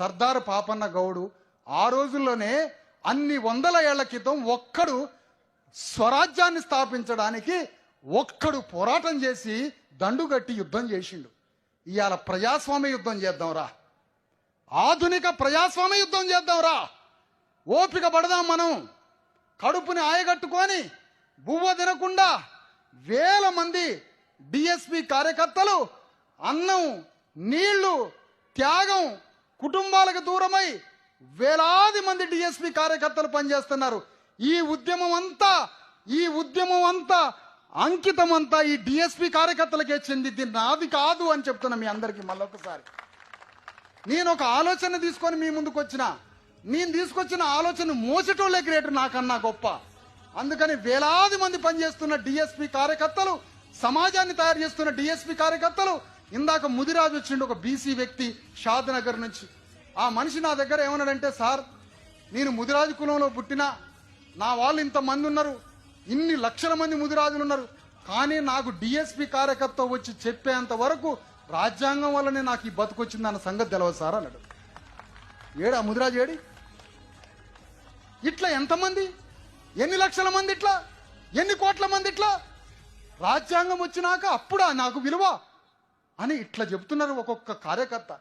సర్దార్ పాపన్న గౌడు ఆ రోజుల్లోనే అన్ని వందల ఏళ్ళ క్రితం ఒక్కడు స్వరాజ్యాన్ని స్థాపించడానికి ఒక్కడు పోరాటం చేసి దండుగట్టి యుద్ధం చేసిండు. ఇవాళ ప్రజాస్వామ్య యుద్ధం చేద్దాంరా ఆధునిక ప్రజాస్వామ్య యుద్ధం చేద్దాంరా ఓపిక పడదాం మనం. కడుపుని ఆయగట్టుకొని బువ్వ తినకుండా వేల మంది డిఎస్పి కార్యకర్తలు అన్నం నీళ్ళు త్యాగం కుటుంబాలకు దూరమై వేలాది మంది డిఎస్పి కార్యకర్తలు పనిచేస్తున్నారు. ఈ ఉద్యమం అంతా ఈ ఉద్యమం అంతా అంకితం అంతా ఈ డిఎస్పి కార్యకర్తలకే చెందింది నాది కాదు అని చెప్తున్నా మీ అందరికీ మళ్ళొకసారి నేను ఒక ఆలోచన తీసుకొని మీ ముందుకు వచ్చిన నేను తీసుకొచ్చిన ఆలోచన మోసటోళ్ళే గ్రేట్ నాకన్నా గొప్ప. అందుకని వేలాది మంది పనిచేస్తున్న డిఎస్పి కార్యకర్తలు సమాజాన్ని తయారు చేస్తున్న డిఎస్పీ కార్యకర్తలు ఇందాక ముదిరాజు వచ్చిండు ఒక బీసీ వ్యక్తి షాద్ నగర్ నుంచి. ఆ మనిషి నా దగ్గర ఏమన్నాడంటే సార్ నేను ముదిరాజు కులంలో పుట్టినా నా వాళ్ళు ఇంతమంది ఉన్నారు ఇన్ని లక్షల మంది ముదిరాజులు ఉన్నారు కానీ నాకు డిఎస్పీ కార్యకర్త వచ్చి చెప్పేంత వరకు రాజ్యాంగం వల్లనే నాకు ఈ బతుకొచ్చింది అన్న సంగతి తెలవదు సార్ అన్నాడు. ఏడా ముదిరాజు ఏడి? ఇట్లా ఎంతమంది? ఎన్ని లక్షల మంది ఇట్లా? ఎన్ని కోట్ల మంది ఇట్లా? రాజ్యాంగం వచ్చినాక అప్పుడా నాకు విలువ అని ఇట్లా చెబుతున్నారు ఒక్కొక్క కార్యకర్త.